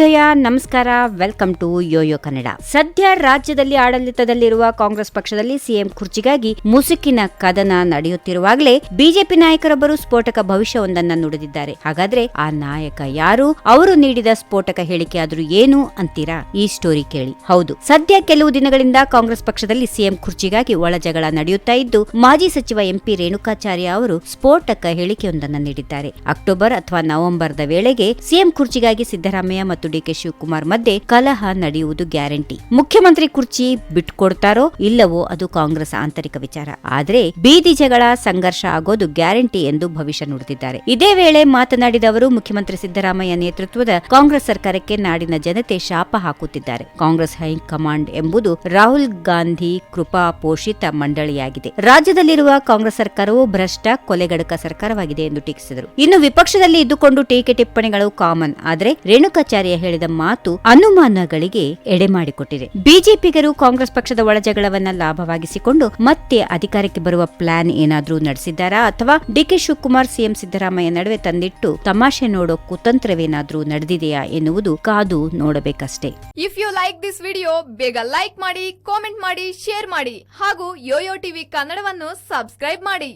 ಶುಭೋದಯ ನಮಸ್ಕಾರ. Welcome to YoYo Kannada. ಸದ್ಯ ರಾಜ್ಯದಲ್ಲಿ ಆಡಳಿತದಲ್ಲಿರುವ ಕಾಂಗ್ರೆಸ್ ಪಕ್ಷದಲ್ಲಿ ಸಿಎಂ ಕುರ್ಚಿಗಾಗಿ ಮುಸುಕಿನ ಕದನ ನಡೆಯುತ್ತಿರುವಾಗಲೇ ಬಿಜೆಪಿ ನಾಯಕರೊಬ್ಬರು ಸ್ಫೋಟಕ ಭವಿಷ್ಯವೊಂದನ್ನು ನುಡಿದಿದ್ದಾರೆ. ಹಾಗಾದ್ರೆ ಆ ನಾಯಕ ಯಾರು? ಅವರು ನೀಡಿದ ಸ್ಫೋಟಕ ಹೇಳಿಕೆ ಆದ್ರೂ ಏನು ಅಂತೀರಾ? ಈ ಸ್ಟೋರಿ ಕೇಳಿ. ಹೌದು, ಸದ್ಯ ಕೆಲವು ದಿನಗಳಿಂದ ಕಾಂಗ್ರೆಸ್ ಪಕ್ಷದಲ್ಲಿ ಸಿಎಂ ಕುರ್ಚಿಗಾಗಿ ಒಳ ಜಗಳ ನಡೆಯುತ್ತಾ ಇದ್ದು, ಮಾಜಿ ಸಚಿವ ಎಂಪಿ ರೇಣುಕಾಚಾರ್ಯ ಅವರು ಸ್ಫೋಟಕ ಹೇಳಿಕೆಯೊಂದನ್ನು ನೀಡಿದ್ದಾರೆ. ಅಕ್ಟೋಬರ್ ಅಥವಾ ನವೆಂಬರ್ದ ವೇಳೆಗೆ ಸಿಎಂ ಕುರ್ಚಿಗಾಗಿ ಸಿದ್ದರಾಮಯ್ಯ ಮತ್ತು ಡಿಕೆ ಶಿವಕುಮಾರ್ ಮಧ್ಯೆ ಕಲಹ ನಡೆಯುವುದು ಗ್ಯಾರಂಟಿ. ಮುಖ್ಯಮಂತ್ರಿ ಕುರ್ಚಿ ಬಿಟ್ಕೊಡ್ತಾರೋ ಇಲ್ಲವೋ ಅದು ಕಾಂಗ್ರೆಸ್ ಆಂತರಿಕ ವಿಚಾರ. ಆದ್ರೆ ಬೀದಿ ಜಗಳ ಸಂಘರ್ಷ ಆಗೋದು ಗ್ಯಾರಂಟಿ ಎಂದು ಭವಿಷ್ಯ ನುಡಿದಿದ್ದಾರೆ. ಇದೇ ವೇಳೆ ಮಾತನಾಡಿದ ಅವರು, ಮುಖ್ಯಮಂತ್ರಿ ಸಿದ್ದರಾಮಯ್ಯ ನೇತೃತ್ವದ ಕಾಂಗ್ರೆಸ್ ಸರ್ಕಾರಕ್ಕೆ ನಾಡಿನ ಜನತೆ ಶಾಪ ಹಾಕುತ್ತಿದ್ದಾರೆ. ಕಾಂಗ್ರೆಸ್ ಹೈಕಮಾಂಡ್ ಎಂಬುದು ರಾಹುಲ್ ಗಾಂಧಿ ಕೃಪಾ ಪೋಷಿತ ಮಂಡಳಿಯಾಗಿದೆ. ರಾಜ್ಯದಲ್ಲಿರುವ ಕಾಂಗ್ರೆಸ್ ಸರ್ಕಾರವು ಭ್ರಷ್ಟ ಕೊಲೆಗಡಕ ಸರ್ಕಾರವಾಗಿದೆ ಎಂದು ಟೀಕಿಸಿದರು. ಇನ್ನು ವಿಪಕ್ಷದಲ್ಲಿ ಇದ್ದುಕೊಂಡು ಟೀಕೆ ಟಿಪ್ಪಣಿಗಳು ಕಾಮನ್. ಆದರೆ ರೇಣುಕಾಚಾರ್ಯ ಹೇಳಿದ ಮಾತು ಅನುಮಾನಗಳಿಗೆ ಎಡೆ ಮಾಡಿಕೊಟ್ಟಿದೆ. ಬಿಜೆಪಿಗರು ಕಾಂಗ್ರೆಸ್ ಪಕ್ಷದ ಒಳಜಗಳವನ್ನ ಲಾಭವಾಗಿಸಿಕೊಂಡು ಮತ್ತೆ ಅಧಿಕಾರಕ್ಕೆ ಬರುವ ಪ್ಲಾನ್ ಏನಾದರೂ ನಡೆಸಿದ್ದಾರಾ? ಅಥವಾ ಡಿಕೆ ಶಿವಕುಮಾರ್, ಸಿಎಂ ಸಿದ್ದರಾಮಯ್ಯ ನಡುವೆ ತಂದಿಟ್ಟು ತಮಾಷೆ ನೋಡೋ ಕುತಂತ್ರವೇನಾದ್ರೂ ನಡೆದಿದೆಯಾ ಎನ್ನುವುದು ಕಾದು ನೋಡಬೇಕಷ್ಟೇ. If you like this video ಬೇಗ ಲೈಕ್ ಮಾಡಿ ಕಾಮೆಂಟ್ ಮಾಡಿ ಶೇರ್ ಮಾಡಿ ಹಾಗೂ ಯೋಯೋ ಟಿವಿ ಕನ್ನಡವನ್ನು ಸಬ್ಸ್ಕ್ರೈಬ್ ಮಾಡಿ.